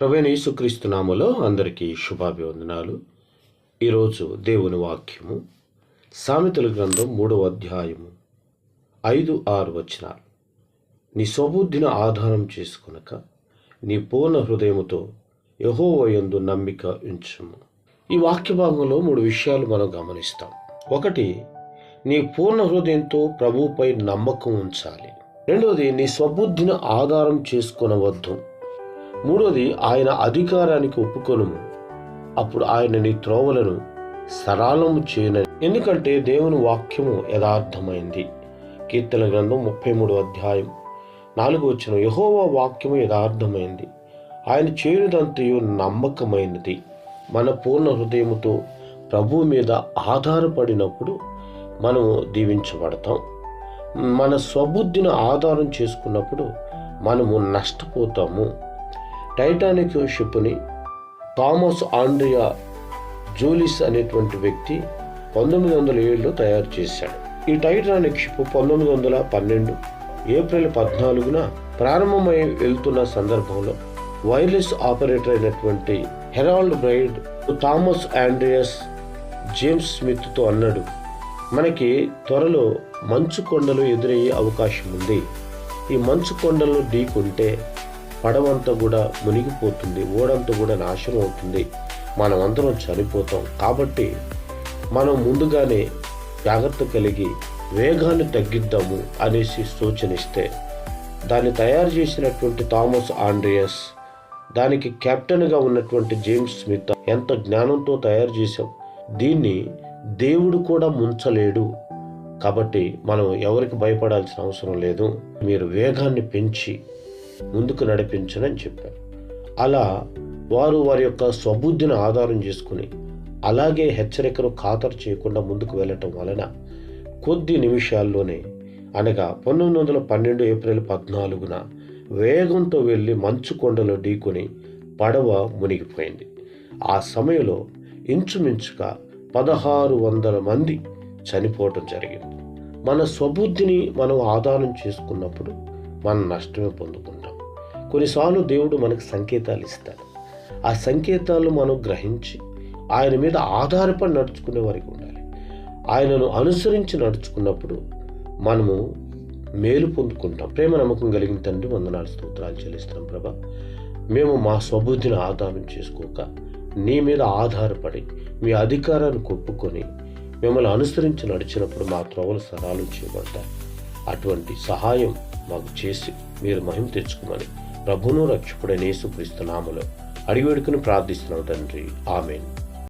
ప్రవీణ యేసుక్రీస్తు అందరికీ శుభాభివందనాలు. ఈరోజు దేవుని వాక్యము సామెతల గ్రంథం మూడవ అధ్యాయము ఐదు ఆరు వచనాలు. నీ సబుద్ధిని ఆధారం చేసుకొనక నీ పూర్ణ హృదయముతో యహోవయందు నమ్మిక ఉంచుము. ఈ వాక్య భాగంలో మూడు విషయాలు మనం గమనిస్తాం. ఒకటి నీ పూర్ణ హృదయంతో ప్రభుపై నమ్మకం ఉంచాలి. రెండవది నీ స్వబుద్ధిని ఆధారం చేసుకునవద్దు. మూడోది ఆయన అధికారానికి ఒప్పుకొనుము. అప్పుడు ఆయన నీ త్రోవలను సరళము చేయన ఎందుకంటే దేవుని వాక్యము యథార్థమైంది. కీర్తన గ్రంథం ముప్పై మూడు అధ్యాయం నాలుగు వచ్చిన యహోవా వాక్యము యథార్థమైంది. ఆయన చేయుదంతయు నమ్మకమైనది. మన పూర్ణ హృదయముతో ప్రభు మీద ఆధారపడినప్పుడు మనము దీవించబడతాం. మన స్వబుద్ధిని ఆధారం చేసుకున్నప్పుడు మనము నష్టపోతాము. టైటానిక్ షిప్ని థామస్ ఆండ్రియా జూలిస్ అనేటువంటి వ్యక్తి పంతొమ్మిది వందల ఏడులో తయారు చేశాడు. ఈ టైటానిక్ షిప్ పంతొమ్మిది వందల పన్నెండు ఏప్రిల్ పద్నాలుగున ప్రారంభమై వెళ్తున్న సందర్భంలో వైర్లెస్ ఆపరేటర్ అయినటువంటి Harold Bride Thomas Andrews James స్మిత్తో అన్నాడు మనకి త్వరలో మంచు కొండలు ఎదురయ్యే అవకాశం ఉంది. ఈ మంచు కొండలను ఢీకుంటే పడవంతా కూడా మునిగిపోతుంది ఓడంతా కూడా నాశనం అవుతుంది. మనమందరం చనిపోతాం. కాబట్టి మనం ముందుగానే జాగ్రత్త కలిగి వేగాన్ని తగ్గిద్దాము అనేసి సూచనిస్తే దాన్ని తయారు చేసినటువంటి థామస్ ఆండ్రియస్ దానికి కెప్టెన్గా ఉన్నటువంటి జేమ్స్ స్మిత్ ఎంత జ్ఞానంతో తయారు చేశాం. దీన్ని దేవుడు కూడా ముంచలేడు. కాబట్టి మనం ఎవరికి భయపడాల్సిన అవసరం లేదు. మీరు వేగాన్ని పెంచి ముందుకు నడిపించనని చెప్పారు. అలా వారు వారి యొక్క స్వబుద్ధిని ఆధారం చేసుకుని అలాగే హెచ్చరికను ఖాతరు చేయకుండా ముందుకు వెళ్ళటం వలన కొద్ది నిమిషాల్లోనే అనగా పంతొమ్మిది వందల పన్నెండు ఏప్రిల్ పద్నాలుగున వేగంతో వెళ్ళి మంచు కొండలో ఢీకొని పడవ మునిగిపోయింది. ఆ సమయంలో ఇంచుమించుగా పదహారు వందల మంది చనిపోవటం జరిగింది. మన స్వబుద్ధిని మనం ఆధారం చేసుకున్నప్పుడు మనం నష్టమే పొందుకుంటాం. కొన్నిసార్లు దేవుడు మనకు సంకేతాలు ఇస్తాడు. ఆ సంకేతాలు మనం గ్రహించి ఆయన మీద ఆధారపడి నడుచుకునే వారికి ఉండాలి. ఆయనను అనుసరించి నడుచుకున్నప్పుడు మనము మేలు పొందుకుంటాం. ప్రేమ నమ్మకం కలిగిన తండ్రి వందనాలు స్తోత్రాలు చెల్లిస్తున్నాం ప్రభా. మేము మా స్వబుద్ధిని ఆధారం చేసుకోక నీ మీద ఆధారపడి మీ అధికారాన్ని కొప్పుకొని మిమ్మల్ని అనుసరించి నడిచినప్పుడు మా త్రోవలు సరాలు చేయబడతాయి. అటువంటి సహాయం మాకు చేసి మీరు మహిమ తెచ్చుకోమని ప్రభును రక్షకుడైన యేసుక్రీస్తు నామలో అడివేడుకుని ప్రార్థిస్తున్నాం తండ్రి. ఆమెను.